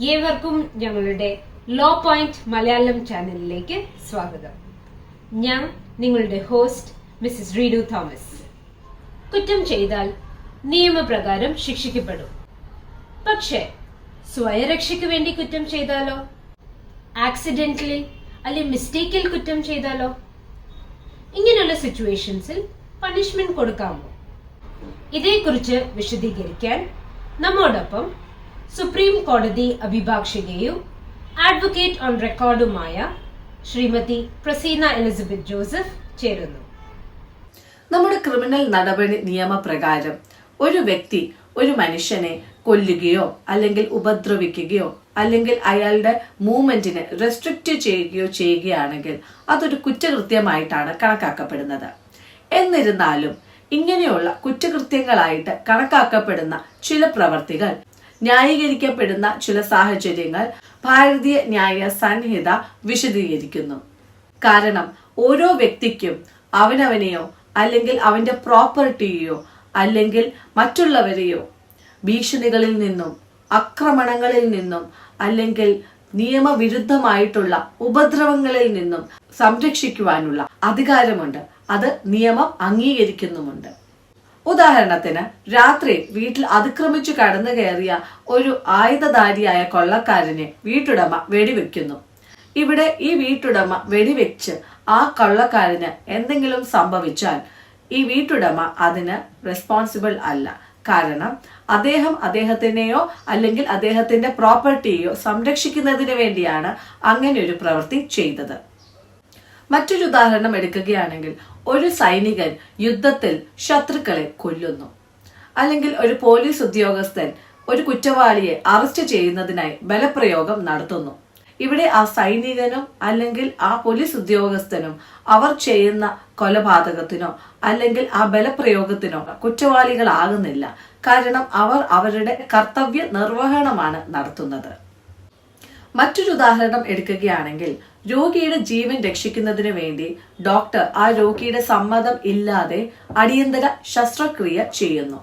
ഏവർക്കും ഞങ്ങളുടെ law point Malayalam ചാനലിലേക്ക് സ്വാഗതം. ഞാൻ നിങ്ങളുടെ ഹോസ്റ്റ് മിസ്സിസ് റീഡു തോമസ് കുറ്റം ചെയ്താൽ നിയമപ്രകാരം ശിക്ഷിക്കപ്പെടും. പക്ഷേ സ്വയരക്ഷയ്ക്ക് വേണ്ടി കുറ്റം ചെയ്താലോ? ആക്സിഡന്റലി അല്ലെങ്കിൽ മിസ്റ്റേക്കിൽ കുറ്റം ചെയ്താലോ? ഇങ്ങനെയുള്ള സിറ്റുവേഷൻസിൽ പണിഷ്മെന്റ് കൊടുക്കാമോ? ഇതേക്കുറിച്ച് വിശദീകരിക്കാൻ നമ്മോടൊപ്പം സുപ്രീം കോടതി അഭിഭാഷകയും അഡ്വക്കേറ്റ് ഓൺ റെക്കോർഡുമായ ശ്രീമതി പ്രസീന എലിസബത്ത് ജോസഫ് ചേരുന്നു. നമ്മുടെ ക്രിമിനൽ നടപടി നിയമപ്രകാരം ഒരു വ്യക്തി ഒരു മനുഷ്യനെ കൊല്ലുകയോ അല്ലെങ്കിൽ ഉപദ്രവിക്കുകയോ അല്ലെങ്കിൽ അയാളുടെ മൂവ്മെന്റിനെ റെസ്ട്രിക്റ്റ് ചെയ്യുകയോ ചെയ്യുകയാണെങ്കിൽ അതൊരു കുറ്റകൃത്യമായിട്ടാണ് കണക്കാക്കപ്പെടുന്നത്. എന്നിരുന്നാലും ഇങ്ങനെയുള്ള കുറ്റകൃത്യങ്ങളായിട്ട് കണക്കാക്കപ്പെടുന്ന ചില പ്രവർത്തികൾ ന്യായീകരിക്കപ്പെടുന്ന ചില സാഹചര്യങ്ങൾ ഭാരതീയ ന്യായ സംഹിത വിശദീകരിക്കുന്നു. കാരണം ഓരോ വ്യക്തിക്കും അവനവനെയോ അല്ലെങ്കിൽ അവന്റെ പ്രോപ്പർട്ടിയെയോ അല്ലെങ്കിൽ മറ്റുള്ളവരെയോ ഭീഷണികളിൽ നിന്നും ആക്രമണങ്ങളിൽ നിന്നും അല്ലെങ്കിൽ നിയമവിരുദ്ധമായിട്ടുള്ള ഉപദ്രവങ്ങളിൽ നിന്നും സംരക്ഷിക്കുവാനുള്ള അധികാരമുണ്ട്. അത് നിയമം അംഗീകരിക്കുന്നുമുണ്ട്. ഉദാഹരണത്തിന് രാത്രി വീട്ടിൽ അതിക്രമിച്ചു കടന്നു കയറിയ ഒരു ആയുധധാരിയായ കൊള്ളക്കാരനെ വീട്ടുടമ വെടിവെക്കുന്നു. ഇവിടെ ഈ വീട്ടുടമ വെടിവെച്ച് ആ കൊള്ളക്കാരന് എന്തെങ്കിലും സംഭവിച്ചാൽ ഈ വീട്ടുടമ അതിന് റെസ്പോൺസിബിൾ അല്ല. കാരണം അദ്ദേഹം അദ്ദേഹത്തിനെയോ അല്ലെങ്കിൽ അദ്ദേഹത്തിന്റെ പ്രോപ്പർട്ടിയെയോ സംരക്ഷിക്കുന്നതിന് വേണ്ടിയാണ് അങ്ങനെ ഒരു പ്രവൃത്തി ചെയ്തത്. മറ്റൊരു ഉദാഹരണം എടുക്കുകയാണെങ്കിൽ ഒരു സൈനികൻ യുദ്ധത്തിൽ ശത്രുക്കളെ കൊല്ലുന്നു. അല്ലെങ്കിൽ ഒരു പോലീസ് ഉദ്യോഗസ്ഥൻ ഒരു കുറ്റവാളിയെ അറസ്റ്റ് ചെയ്യുന്നതിനായി ബലപ്രയോഗം നടത്തുന്നു. ഇവിടെ ആ സൈനികനും അല്ലെങ്കിൽ ആ പോലീസ് ഉദ്യോഗസ്ഥനും അവർ ചെയ്യുന്ന കൊലപാതകത്തിനോ അല്ലെങ്കിൽ ആ ബലപ്രയോഗത്തിനോ കുറ്റവാളികളാകുന്നില്ല. കാരണം അവർ അവരുടെ കർത്തവ്യ നിർവഹണമാണ് നടത്തുന്നത്. മറ്റൊരു ഉദാഹരണം എടുക്കുകയാണെങ്കിൽ രോഗിയുടെ ജീവൻ രക്ഷിക്കുന്നതിന് വേണ്ടി ഡോക്ടർ ആ രോഗിയുടെ സമ്മതം ഇല്ലാതെ അടിയന്തര ശസ്ത്രക്രിയ ചെയ്യുന്നു.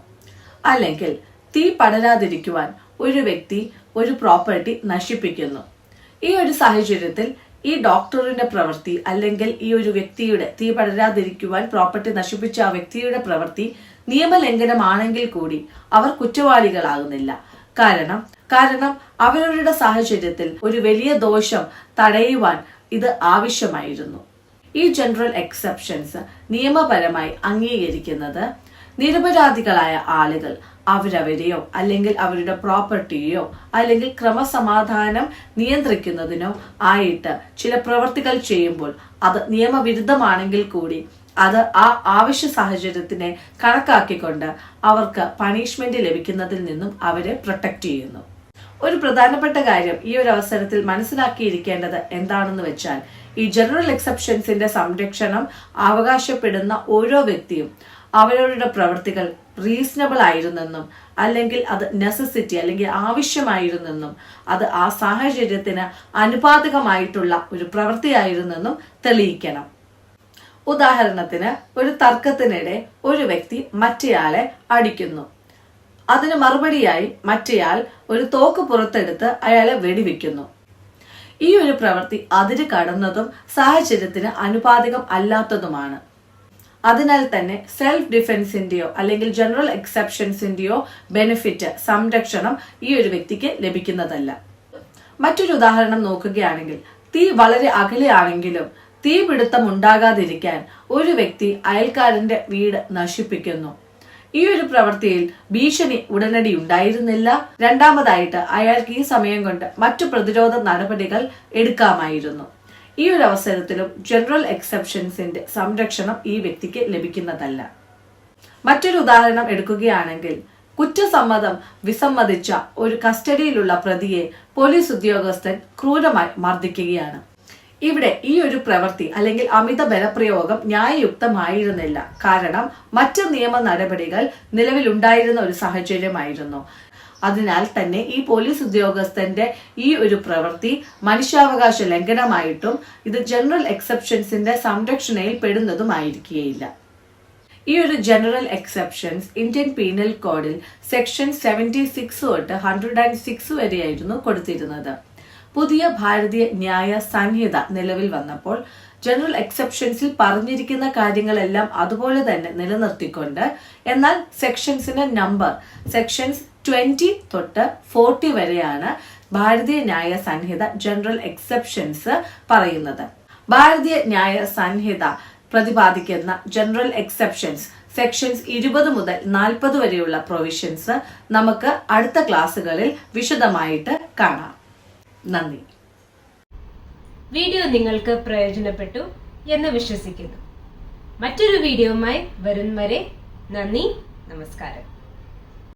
അല്ലെങ്കിൽ തീ പടരാതിരിക്കുവാൻ ഒരു വ്യക്തി ഒരു പ്രോപ്പർട്ടി നശിപ്പിക്കുന്നു. ഈ ഒരു സാഹചര്യത്തിൽ ഈ ഡോക്ടറിന്റെ പ്രവൃത്തി അല്ലെങ്കിൽ ഈ ഒരു വ്യക്തിയുടെ തീ പടരാതിരിക്കുവാൻ പ്രോപ്പർട്ടി നശിപ്പിച്ച ആ വ്യക്തിയുടെ പ്രവൃത്തി നിയമലംഘനമാണെങ്കിൽ കൂടി അവർ കുറ്റവാളികളാകുന്നില്ല. കാരണം കാരണം അവരവരുടെ സാഹചര്യത്തിൽ ഒരു വലിയ ദോഷം തടയുവാൻ ഇത് ആവശ്യമായിരുന്നു. ഈ ജനറൽ എക്സെപ്ഷൻസ് നിയമപരമായി അംഗീകരിക്കുന്നത് നിരപരാധികളായ ആളുകൾ അവരവരെയോ അല്ലെങ്കിൽ അവരുടെ പ്രോപ്പർട്ടിയോ അല്ലെങ്കിൽ ക്രമസമാധാനം നിയന്ത്രിക്കുന്നതിനോ ആയിട്ട് ചില പ്രവർത്തികൾ ചെയ്യുമ്പോൾ അത് നിയമവിരുദ്ധമാണെങ്കിൽ കൂടി അത് ആ ആവശ്യ സാഹചര്യത്തിനെ കണക്കാക്കിക്കൊണ്ട് അവർക്ക് പണിഷ്മെന്റ് ലഭിക്കുന്നതിൽ നിന്നും അവരെ പ്രൊട്ടക്ട് ചെയ്യുന്നു. ഒരു പ്രധാനപ്പെട്ട കാര്യം ഈ ഒരു അവസരത്തിൽ മനസ്സിലാക്കിയിരിക്കേണ്ടത് എന്താണെന്ന് വെച്ചാൽ ഈ ജനറൽ എക്സെപ്ഷൻസിന്റെ സംരക്ഷണം അവകാശപ്പെടുന്ന ഓരോ വ്യക്തിയും അവരവരുടെ പ്രവർത്തികൾ റീസണബിൾ ആയിരുന്നെന്നും അല്ലെങ്കിൽ അത് നെസസിറ്റി അല്ലെങ്കിൽ ആവശ്യമായിരുന്നെന്നും അത് ആ സാഹചര്യത്തിന് അനുപാതകമായിട്ടുള്ള ഒരു പ്രവൃത്തിയായിരുന്നെന്നും തെളിയിക്കണം. ഉദാഹരണത്തിന് ഒരു തർക്കത്തിനിടെ ഒരു വ്യക്തി മറ്റേയാളെ അടിക്കുന്നു. അതിന് മറുപടിയായി മറ്റേയാൾ ഒരു തോക്ക് പുറത്തെടുത്ത് അയാളെ വെടിവെക്കുന്നു. ഈ ഒരു പ്രവൃത്തി അതിര് കടന്നതും സാഹചര്യത്തിന് അനുപാതികം അല്ലാത്തതുമാണ്. അതിനാൽ തന്നെ സെൽഫ് ഡിഫെൻസിന്റെയോ അല്ലെങ്കിൽ ജനറൽ എക്സെപ്ഷൻസിന്റെയോ ബെനിഫിറ്റ് സംരക്ഷണം ഈ ഒരു വ്യക്തിക്ക് ലഭിക്കുന്നതല്ല. മറ്റൊരു ഉദാഹരണം നോക്കുകയാണെങ്കിൽ തീ വളരെ അകലെയാണെങ്കിലും തീപിടുത്തം ഉണ്ടാകാതിരിക്കാൻ ഒരു വ്യക്തി അയൽക്കാരന്റെ വീട് നശിപ്പിക്കുന്നു. ഈ ഒരു പ്രവൃത്തിയിൽ ഭീഷണി ഉടനടി ഉണ്ടായിരുന്നില്ല. രണ്ടാമതായിട്ട് അയാൾക്ക് ഈ സമയം കൊണ്ട് മറ്റു പ്രതിരോധ നടപടികൾ എടുക്കാമായിരുന്നു. ഈ ഒരു അവസരത്തിലും ജനറൽ എക്സെപ്ഷൻസിന്റെ സംരക്ഷണം ഈ വ്യക്തിക്ക് ലഭിക്കുന്നതല്ല. മറ്റൊരു ഉദാഹരണം എടുക്കുകയാണെങ്കിൽ കുറ്റസമ്മതം വിസമ്മതിച്ച ഒരു കസ്റ്റഡിയിലുള്ള പ്രതിയെ പോലീസ് ഉദ്യോഗസ്ഥൻ ക്രൂരമായി മർദ്ദിക്കുകയാണ്. ഇവിടെ ഈ ഒരു പ്രവൃത്തി അല്ലെങ്കിൽ അമിത ബലപ്രയോഗം ന്യായയുക്തമായിരുന്നില്ല. കാരണം മറ്റ് നിയമ നടപടികൾ നിലവിലുണ്ടായിരുന്ന ഒരു സാഹചര്യമായിരുന്നു. അതിനാൽ തന്നെ ഈ പോലീസ് ഉദ്യോഗസ്ഥന്റെ ഈ ഒരു പ്രവൃത്തി മനുഷ്യാവകാശ ലംഘനമായിട്ടും ഇത് ജനറൽ എക്സെപ്ഷൻസിന്റെ സംരക്ഷണയിൽ പെടുന്നതുമായിരിക്കുകയില്ല. ഈ ഒരു ജനറൽ എക്സെപ്ഷൻസ് ഇന്ത്യൻ പീനൽ കോഡിൽ സെക്ഷൻ സെവന്റി സിക്സ് തൊട്ട് ഹൺഡ്രഡ് ആൻഡ് സിക്സ് വരെയായിരുന്നു കൊടുത്തിരുന്നത്. പുതിയ ഭാരതീയ ന്യായ സംഹിത നിലവിൽ വന്നപ്പോൾ ജനറൽ എക്സെപ്ഷൻസിൽ പറഞ്ഞിരിക്കുന്ന കാര്യങ്ങളെല്ലാം അതുപോലെ തന്നെ നിലനിർത്തിക്കൊണ്ട് എന്നാൽ സെക്ഷൻസിന്റെ നമ്പർ സെക്ഷൻസ് ട്വന്റി തൊട്ട് ഫോർട്ടി വരെയാണ് ഭാരതീയ ന്യായ സംഹിത ജനറൽ എക്സെപ്ഷൻസ് പറയുന്നത്. ഭാരതീയ ന്യായ സംഹിത പ്രതിപാദിക്കുന്ന ജനറൽ എക്സെപ്ഷൻസ് സെക്ഷൻസ് ഇരുപത് മുതൽ നാൽപ്പത് വരെയുള്ള പ്രൊവിഷൻസ് നമുക്ക് അടുത്ത ക്ലാസ്സുകളിൽ വിശദമായിട്ട് കാണാം. നന്ദി. വീഡിയോ നിങ്ങൾക്ക് പ്രയോജനപ്പെട്ടു എന്ന് വിശ്വസിക്കുന്നു. മറ്റൊരു വീഡിയോയുമായി വരും വരെ നന്ദി നമസ്കാരം.